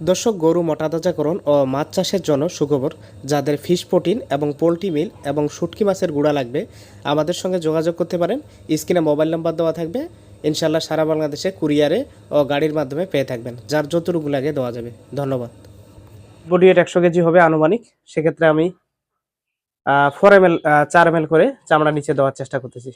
দর্শক গরু মোটাতাজাকরণ ও মাছ চাষের জন্য সুখবর। যাদের ফিশ প্রোটিন এবং পোলট্রি মিল এবং শুটকি মাছের গুঁড়া লাগবে, আমাদের সঙ্গে যোগাযোগ করতে পারেন। স্ক্রিনে মোবাইল নাম্বার দেওয়া থাকবে। ইনশাল্লাহ সারা বাংলাদেশে কুরিয়ারে ও গাড়ির মাধ্যমে পেয়ে থাকবেন। যার যতটুকু লাগে দেওয়া যাবে। ধন্যবাদ। বডি একশো কেজি হবে আনুমানিক। সেক্ষেত্রে আমি ফোর এম এল চার এম এল করে চামড়া নিচে দেওয়ার চেষ্টা করতেছি।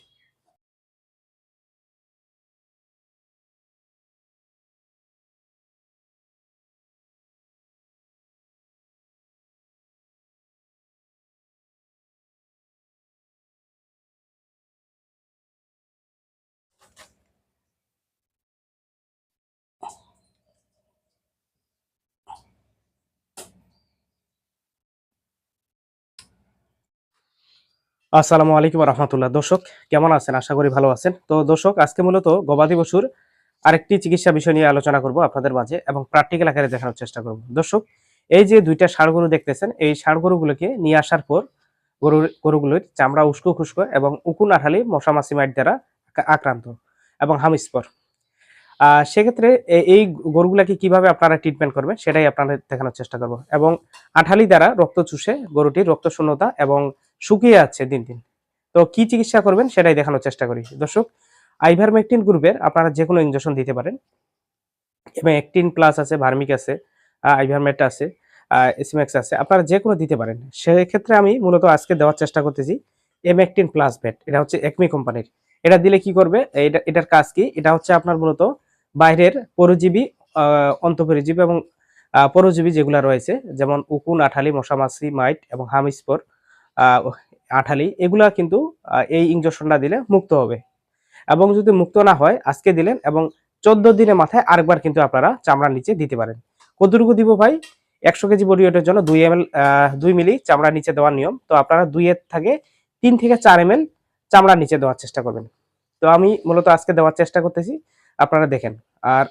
আসসালামু আলাইকুম রহমতুল্লাহ। দর্শক, কেমন আছেন? আশা করি ভালো আছেন। তো দর্শক, আজকে মূলত গবাদি পশুর আরেকটি চিকিৎসা বিষয় নিয়ে আলোচনা করব আপনাদের মাঝে এবং প্র্যাকটিক্যাল আকারে দেখানোর চেষ্টা করব। দর্শক, এই যে দুইটা ষাড় গরু দেখতেছেন, এই ষাড় গরুগুলোকে নিয়ে আসার পর গরুর, গরুগুলোর চামড়া উস্কো খুস্কো এবং উকুন আঠালি মশা মাছি মাইট দ্বারা আক্রান্ত এবং হামিস্পর। সেক্ষেত্রে এই গরুগুলাকে কীভাবে আপনারা ট্রিটমেন্ট করবেন সেটাই আপনারা দেখানোর চেষ্টা করব এবং আঠালি দ্বারা রক্ত চুষে গরুটির রক্ত শূন্যতা এবং শুকিয়ে যাচ্ছে দিন দিন। তো কি চিকিৎসা করবেন সেটাই দেখানোর চেষ্টা করি। দর্শক আইভারমেকটিন গ্রুপের আপনারা যে কোনো ইঞ্জেকশন দিতে পারেন। এবং একটিন প্লাস আছে ভার্মিক আছে আইভারমেট আছে এসিম্যাক্স আছে, আপনারা যে কোনো দিতে পারেন। সেক্ষেত্রে আমি মূলত আজকে দেওয়ার চেষ্টা করতেছি এমএকটিন প্লাস ভেট এটা হচ্ছে একমি কোম্পানির এটা দিলে কি করবে? এটা এটার কাজ কি? এটা হচ্ছে আপনার মূলত বাইরের পরজীবী অন্তঃপরিজীবী এবং পরজীবী যেগুলো রয়েছে, যেমন উকুন, আঠালি, মশামাছি, মাইট এবং হামিস্পর আঠালি, এগুলা কিন্তু এই ইঞ্জেকশনটা দিলে মুক্ত হবে। এবং যদি মুক্ত না হয়, আজকে দিলেন এবং চোদ্দ দিনের মাথায় আরেকবার কিন্তু আপনারা চামড়ার নিচে দিতে পারেন। কতটুকু দিব ভাই? একশো কেজি বডি জন্য দুই এম এল দুই মিলি চামড়ার নিচে দেওয়ার নিয়ম। তো আপনারা দুইয়ের থেকে তিন থেকে চার এম এল চামড়ার নিচে দেওয়ার চেষ্টা করবেন। তো আমি মূলত আজকে দেওয়ার চেষ্টা করতেছি, আপনারা দেখেন। আর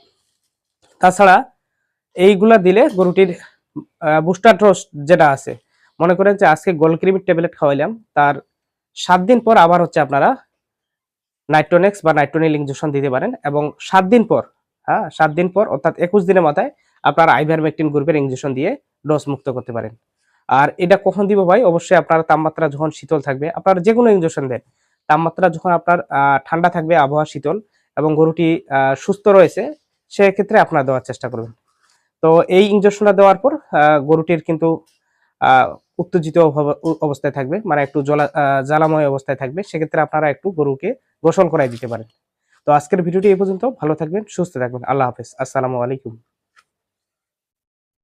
তাছাড়া এইগুলা দিলে গরুটির বুস্টার ডোজ যেটা আছে মনে করেন যে আজকে গোলক্রিমির ট্যাবলেট খাওয়াইলাম, তার সাত দিন পর আবার হচ্ছে আপনারা নাইট্রোনেক্স বা নাইট্রোনিল ইঞ্জেকশন দিতে পারেন এবং সাত দিন পর হ্যাঁ সাত দিন পর অর্থাৎ একুশ দিনের মাথায় আপনারা আইভারমেকটিন গ্রুপের ইঞ্জেকশন দিয়ে ডোজ মুক্ত করতে পারেন। আর এটা কখন দিব ভাই? অবশ্যই আপনার তাপমাত্রা যখন শীতল থাকবে, আপনারা যে কোনো ইঞ্জেকশন দেন। তাপমাত্রা যখন আপনার ঠান্ডা থাকবে, আবহাওয়া শীতল এবং গরুটি সুস্থ রয়েছে, সেক্ষেত্রে আপনারা দেওয়ার চেষ্টা করবেন। তো এই ইঞ্জেকশনটা দেওয়ার পর গরুটির কিন্তু উত্তেজিত অবস্থায় থাকবে মানে একটু জলা জ্বালাময় অবস্থায় থাকবে, সেক্ষেত্রে আপনারা একটু গরুকে গোসল করাই দিতে পারেন। তো আজকের ভিডিওটি এই পর্যন্ত, ভালো থাকবেন, সুস্থ থাকবেন, আল্লাহ হাফেজ, আসসালামু আলাইকুম।